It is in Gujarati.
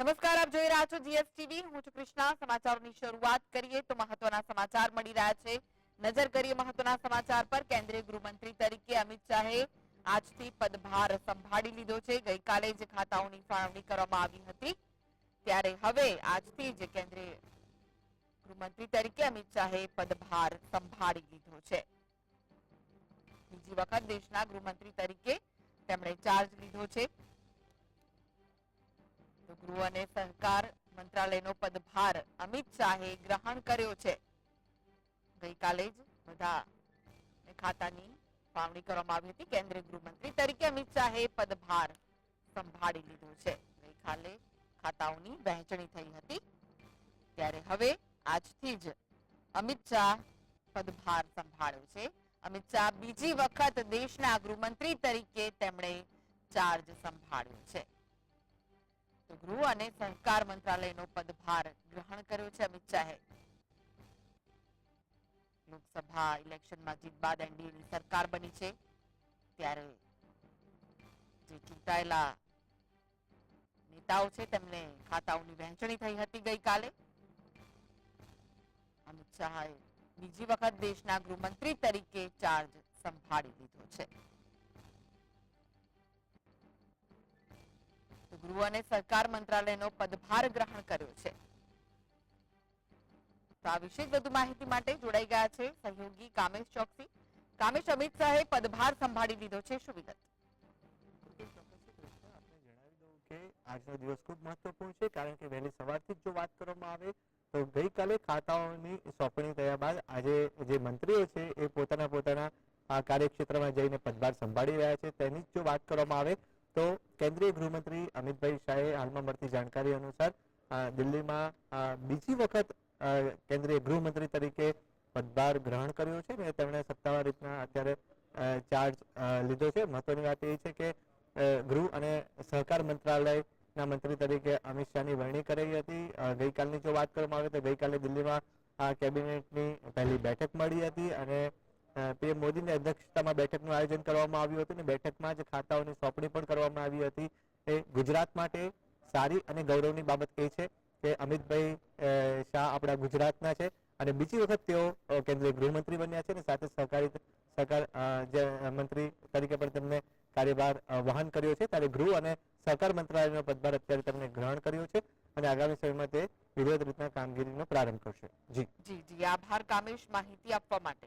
નમસ્કાર, આપ જોઈ રહ્યા છો જીએસટીવી. હું છું કૃષ્ણા. સમાચારોની શરૂઆત કરીએ તો મહત્વના સમાચાર મળી રહ્યા છે. નજર કરીએ મહત્વના સમાચાર પર. કેન્દ્રીય ગૃહમંત્રી તરીકે અમિત શાહે આજથી પદભાર સંભાળી લીધો છે. ગઈકાલે જે ખાતાઓની ફાળવણી કરવામાં આવી હતી, ત્યારે હવે આજથી જે કેન્દ્રીય ગૃહમંત્રી તરીકે અમિત શાહે પદભાર સંભાળી લીધો છે. બીજી વખત દેશના ગૃહમંત્રી તરીકે તેમણે ચાર્જ લીધો છે. ગૃહ અને સહકાર મંત્રાલયનો પદભાર અમિત શાહે ગ્રહણ કર્યો છે. ગઈકાલે જ બધા ખાતાની ફાળવણી કરવામાં આવી હતી. કેન્દ્રીય ગૃહમંત્રી તરીકે અમિત શાહે પદભાર સંભાળી લીધો છે. ગઈકાલે ખાતાઓની વહેંચણી થઈ હતી. ત્યારે હવે આજથી જ અમિત શાહ પદભાર સંભાળ્યો છે. અમિત શાહ બીજી વખત દેશના ગૃહમંત્રી તરીકે તેમણે ચાર્જ સંભાળ્યો છે. ગૃહ અને સહકાર મંત્રાલયનો પદભાર ગ્રહણ કર્યો છે અમિત શાહે. લોકસભા ઇલેક્શનમાં જીત બાદ એનડીએની સરકાર બની છે. ત્યારે જે ચૂંટાયેલા નેતાઓ છે, તેમને ખાતાઓની વહેંચણી થઈ હતી ગઈકાલે. અમિત શાહે બીજી વખત દેશના ગૃહમંત્રી તરીકે ચાર્જ સંભાળી લીધો છે. ગૃહ અને સરકાર મંત્રાલયનો પદભાર ગ્રહણ કર્યો છે. તો આ વિશે વધુ માહિતી માટે જોડાઈ ગયા છે સહયોગી કામેશ ચોકસી. કામેશ, અમિત શાહે પદભાર સંભાળી લીધો છે. શું વિગત? કે આજનો દિવસ ખૂબ મહત્વપૂર્ણ છે, કારણ કે વહેલી સવારથી જ વાત કરવામાં આવે, તો ગઈકાલે ખાતાઓની સોંપણી થયા બાદ આજે જે મંત્રીઓ છે, એ પોતાના પોતાના કાર્યક્ષેત્રમાં જઈને પદભાર સંભાળી રહ્યા છે. તેની જો વાત કરવામાં આવે તો કેન્દ્રીય ગૃહમંત્રી અમિતભાઈ શાહે હાલમાં મળતી જાણકારી અનુસાર દિલ્હીમાં બીજી વખત કેન્દ્રીય ગૃહમંત્રી તરીકે પદભાર ગ્રહણ કર્યો છે ને તેમણે સત્તાવાર રીતના અત્યારે ચાર્જ લીધો છે. મહત્વની વાત એ છે કે ગૃહ અને સહકાર મંત્રાલયના મંત્રી તરીકે અમિત શાહની વરણી કરાઈ હતી. ગઈકાલની જો વાત કરવામાં આવે તો ગઈકાલે દિલ્હીમાં આ કેબિનેટની પહેલી બેઠક મળી હતી અને પીએમ મોદીની અધ્યક્ષતામાં બેઠકનું આયોજન કરવામાં આવ્યું હતું અને બેઠકમાં જ ખાતાઓની સોંપણી પણ કરવામાં આવી હતી. એ ગુજરાત માટે સારી અને ગૌરવની બાબત એ છે કે અમિતભાઈ શાહ આપણા ગુજરાતના છે અને બીજી વખત તેઓ કેન્દ્રીય ગૃહમંત્રી બન્યા છે અને સાથે સહકારી, સહકાર જે મંત્રી તરીકે પણ તેમને કાર્યભાર વહન કર્યો છે. ત્યારે ગૃહ અને સહકાર મંત્રાલયનો પદભાર અત્યારે તેમણે ગ્રહણ કર્યો છે અને આગામી સમયમાં તે વિવિધ રીતના કામગીરીનો પ્રારંભ કરશે. જી. જી જી. આભાર કામેશ માહિતી આપવા માટે.